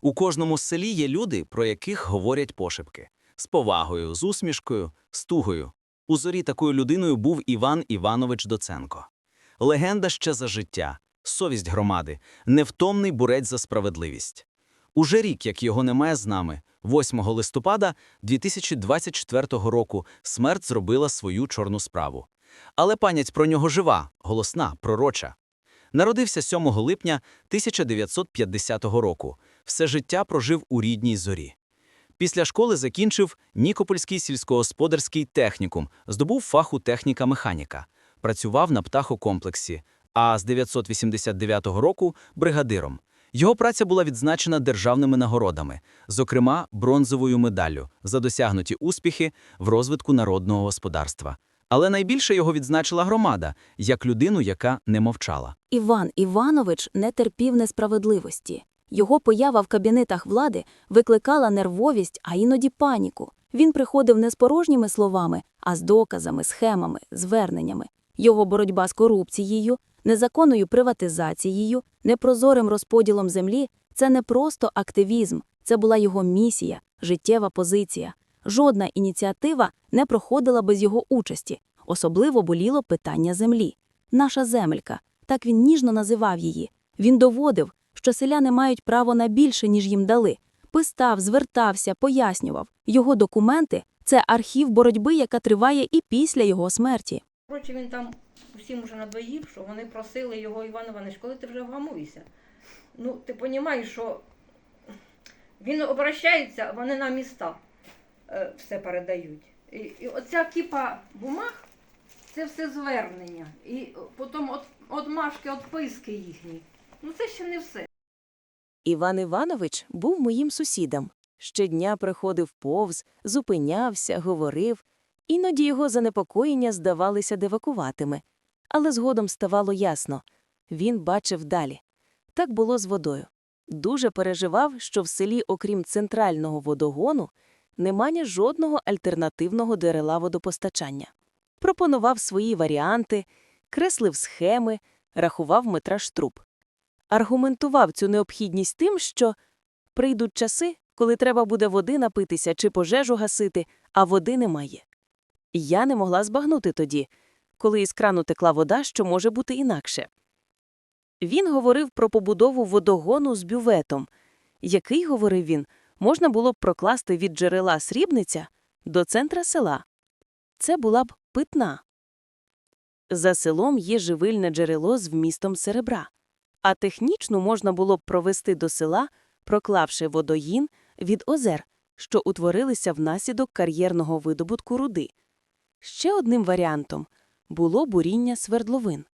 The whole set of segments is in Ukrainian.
У кожному селі є люди, про яких говорять пошепки. З повагою, з усмішкою, з тугою. У зорі такою людиною був Іван Іванович Доценко. Легенда ще за життя, совість громади, невтомний бурець за справедливість. Уже рік, як його немає з нами, 8 листопада 2024 року смерть зробила свою чорну справу. Але пам'ять про нього жива, голосна, пророча. Народився 7 липня 1950 року. Все життя прожив у рідній зорі. Після школи закінчив Нікопольський сільськогосподарський технікум, здобув фаху техніка-механіка, працював на птахокомплексі, а з 989 року – бригадиром. Його праця була відзначена державними нагородами, зокрема бронзовою медаллю за досягнуті успіхи в розвитку народного господарства. Але найбільше його відзначила громада, як людину, яка не мовчала. Іван Іванович не терпів несправедливості. Його поява в кабінетах влади викликала нервовість, а іноді паніку. Він приходив не з порожніми словами, а з доказами, схемами, зверненнями. Його боротьба з корупцією, незаконною приватизацією, непрозорим розподілом землі це не просто активізм, це була його місія, життєва позиція. Жодна ініціатива не проходила без його участі. Особливо боліло питання землі. Наша земелька, так він ніжно називав її. Він доводив, що селяни мають право на більше, ніж їм дали. Писав, звертався, пояснював. Його документи це архів боротьби, яка триває і після його смерті. Коротше, він там усім уже надоїв, що вони просили його, Іван Іванович, коли ти вже вгамуєшся? Ну, ти розумієш, що він обращається, вони на міста е, все передають. І, і оця кіпа бумаг це все звернення. І потім от, одмашки, отписки їхні. Ну це ще не все. Іван Іванович був моїм сусідом. Щодня приходив повз, зупинявся, говорив. Іноді його занепокоєння здавалися дивакуватими. Але згодом ставало ясно – він бачив далі. Так було з водою. Дуже переживав, що в селі, окрім центрального водогону, немає жодного альтернативного джерела водопостачання. Пропонував свої варіанти, креслив схеми, рахував метраж труб. Аргументував цю необхідність тим, що прийдуть часи, коли треба буде води напитися чи пожежу гасити, а води немає. Я не могла збагнути тоді, коли із крану текла вода, що може бути інакше. Він говорив про побудову водогону з бюветом, який, говорив він, можна було б прокласти від джерела Срібниця до центра села. Це була б питна. За селом є живильне джерело з вмістом серебра, а технічно можна було б провести до села, проклавши водоїн від озер, що утворилися внаслідок кар'єрного видобутку руди. Ще одним варіантом було буріння свердловин.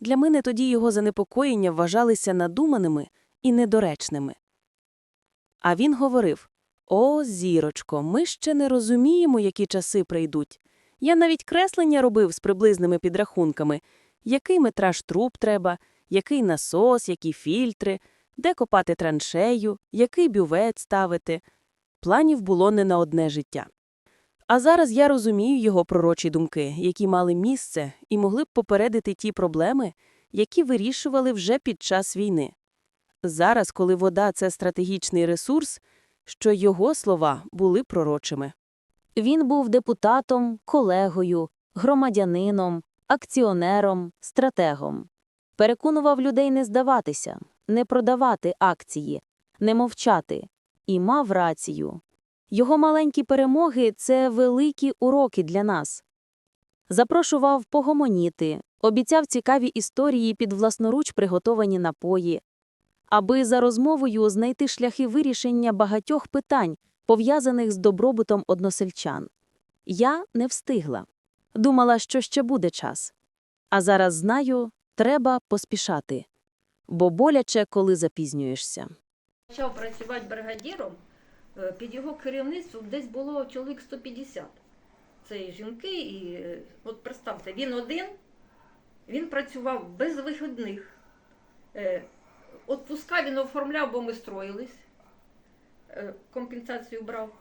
Для мене тоді його занепокоєння вважалися надуманими і недоречними. А він говорив О, зірочко, ми ще не розуміємо, які часи прийдуть. Я навіть креслення робив з приблизними підрахунками, який метраж труб треба, який насос, які фільтри, де копати траншею, який бювет ставити. Планів було не на одне життя. А зараз я розумію його пророчі думки, які мали місце і могли б попередити ті проблеми, які вирішували вже під час війни. Зараз, коли вода це стратегічний ресурс, що його слова були пророчими. Він був депутатом, колегою, громадянином, акціонером, стратегом. Переконував людей не здаватися, не продавати акції, не мовчати. І мав рацію. Його маленькі перемоги це великі уроки для нас. Запрошував погомоніти, обіцяв цікаві історії під власноруч приготовані напої, аби за розмовою знайти шляхи вирішення багатьох питань, пов'язаних з добробутом односельчан. Я не встигла. Думала, що ще буде час. А зараз знаю, треба поспішати. Бо боляче, коли запізнюєшся. Почав працювати бригадіром, е, під його керівництвом десь було чоловік 150. Це і жінки, і е, от представте, він один, він працював без вихідних. Е, Отпуска він оформляв, бо ми строїлись, компенсацію брав.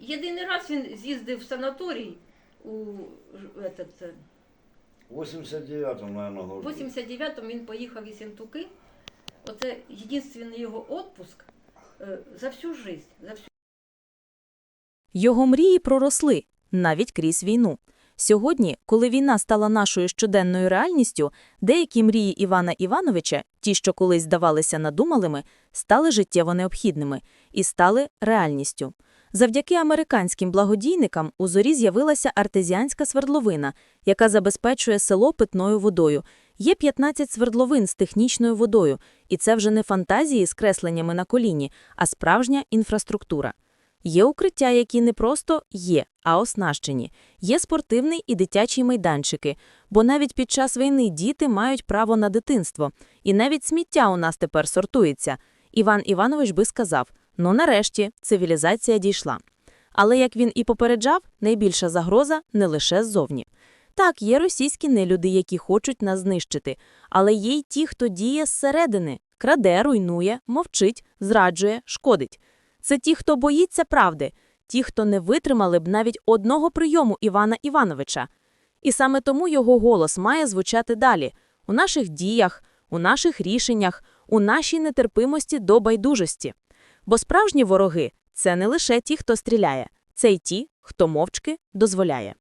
Єдиний раз він з'їздив в санаторій у этот, В 89-му, наверное, в году. 89-му він поїхав із Сінтуки, Оце єдинственний його відпуск е, за всю життя. За всю Його мрії проросли навіть крізь війну. Сьогодні, коли війна стала нашою щоденною реальністю, деякі мрії Івана Івановича, ті, що колись здавалися надумалими, стали життєво необхідними і стали реальністю. Завдяки американським благодійникам у зорі з'явилася артезіанська свердловина, яка забезпечує село питною водою. Є 15 свердловин з технічною водою, і це вже не фантазії з кресленнями на коліні, а справжня інфраструктура. Є укриття, які не просто є, а оснащені. Є спортивний і дитячі майданчики, бо навіть під час війни діти мають право на дитинство. І навіть сміття у нас тепер сортується. Іван Іванович би сказав, ну нарешті цивілізація дійшла. Але, як він і попереджав, найбільша загроза не лише ззовні. Так, є російські нелюди, які хочуть нас знищити, але є й ті, хто діє зсередини, краде, руйнує, мовчить, зраджує, шкодить. Це ті, хто боїться правди, ті, хто не витримали б навіть одного прийому Івана Івановича. І саме тому його голос має звучати далі у наших діях, у наших рішеннях, у нашій нетерпимості до байдужості. Бо справжні вороги це не лише ті, хто стріляє, це й ті, хто мовчки дозволяє.